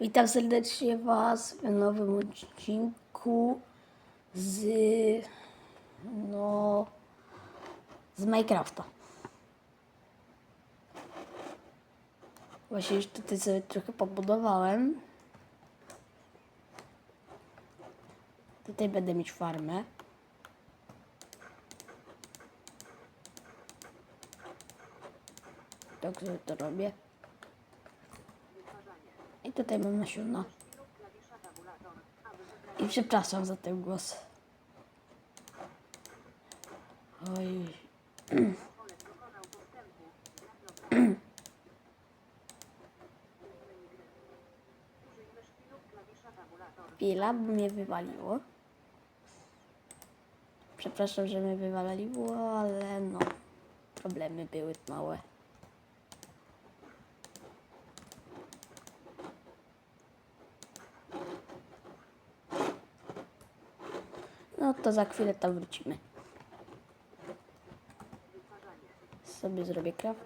Witam serdecznie Was w nowym odcinku z no z Minecrafta. Właśnie już tutaj sobie trochę pobudowałem. Tutaj będę mieć farmę. Tak sobie to robię. I tutaj mam nasiona. I przepraszam za ten głos. Oj. Chwila, bo mnie wywaliło. Przepraszam, że mnie wywaliło, ale no, problemy były małe. No to za chwilę tam wrócimy. Sobie zrobię craft.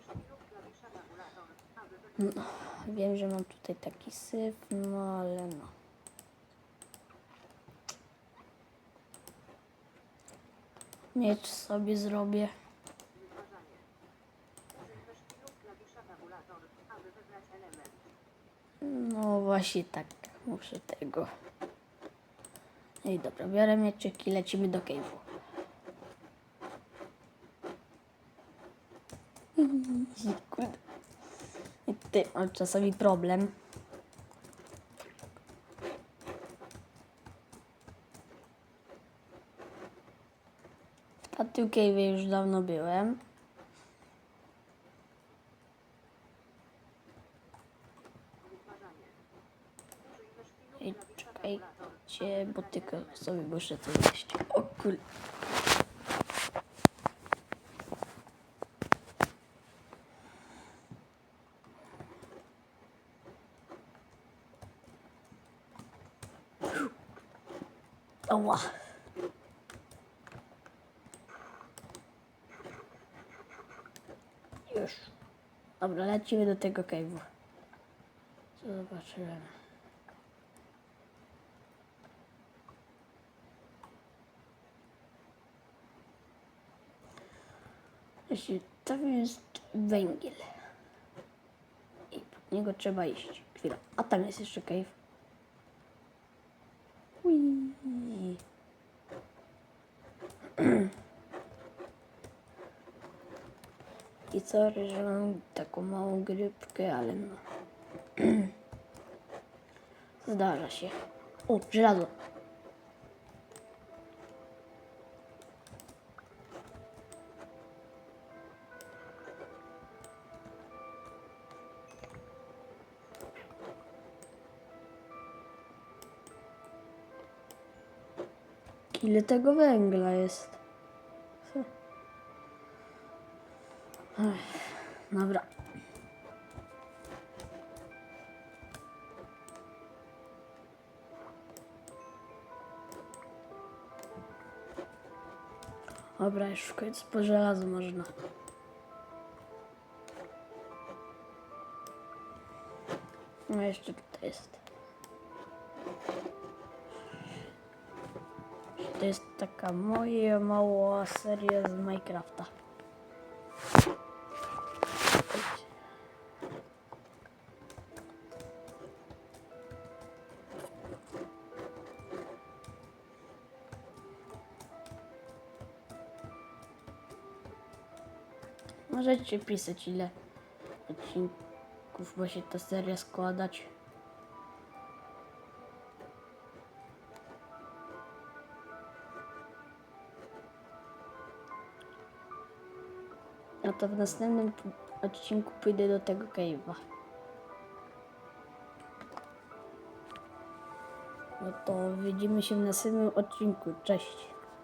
No, wiem, że mam tutaj taki syf, no ale no. Miecz sobie zrobię. No właśnie tak, muszę tego. No i dobra, biorę mieczyk i lecimy do cave'u. I ty mam czasami problem. W tamtym cave'ie już dawno byłem. I czekajcie, bo tylko sobie muszę coś jeść. O kur... Ała. Już. Dobra, lecimy do tego cave'u. Co zobaczyłem? Jeśli tam jest węgiel. I pod niego trzeba iść. Chwila. A tam jest jeszcze cave. Ui. I sorry, że mam taką małą grypkę, ale no. Zdarza się. O, żelazo. Ile tego węgla jest? Ech, Dobra. Dobra, już w końcu po żelazu można. No jeszcze tutaj jest. To jest taka moja mała seria z Minecrafta. Możecie pisać ile odcinków ma się ta seria składać. No to w następnym odcinku pójdę do tego cave'a. No to widzimy się w następnym odcinku. Cześć.